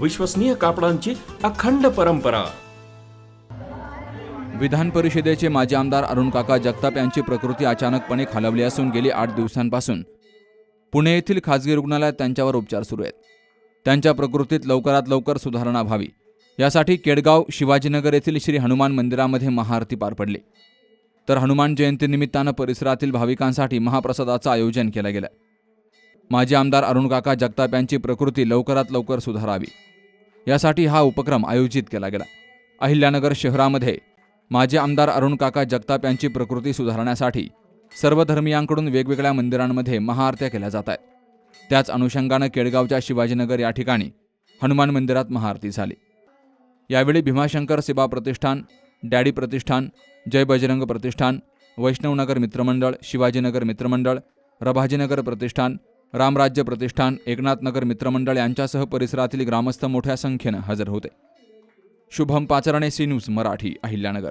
विश्वसनीय कापडांची अखंड परंपरा. विधान परिषदेचे माजी आमदार अरुण काका जगताप यांची प्रकृती अचानकपणे खालावली असून गेली आठ दिवसांपासून पुणे येथील खाजगी रुग्णालयात त्यांच्यावर उपचार सुरू आहेत. त्यांच्या प्रकृतीत लवकरात लवकर सुधारणा व्हावी. यासाठी केडगाव शिवाजीनगर येथील श्री हनुमान मंदिरामध्ये महाआरती पार पडली. तर हनुमान जयंतीनिमित्तानं परिसरातील भाविकांसाठी महाप्रसादाचं आयोजन केलं गेलं. माजी आमदार अरुण काका जगताप यांची प्रकृती लवकरात लवकर सुधारावी. यासाठी हा उपक्रम आयोजित केला गेला. अहिल्यानगर शहरामध्ये माजी आमदार अरुण काका जगताप यांची प्रकृती सुधारण्यासाठी सर्व धर्मियांकडून वेगवेगळ्या मंदिरांमध्ये महाआरत्या केल्या जात आहेत. त्याच अनुषंगानं केडगावच्या शिवाजीनगर या ठिकाणी हनुमान मंदिरात महाआरती झाली. यावेळी भीमाशंकर सेवा प्रतिष्ठान डॅडी प्रतिष्ठान जय बजरंग प्रतिष्ठान वैष्णवनगर मित्रमंडळ शिवाजीनगर मित्रमंडळ रभाजीनगर प्रतिष्ठान रामराज्य प्रतिष्ठान एकनाथनगर मित्रमंडळ यांच्यासह परिसरातील ग्रामस्थ मोठ्या संख्येनं हजर होते. Shubham Pacharne C news Marathi Ahilyanagar.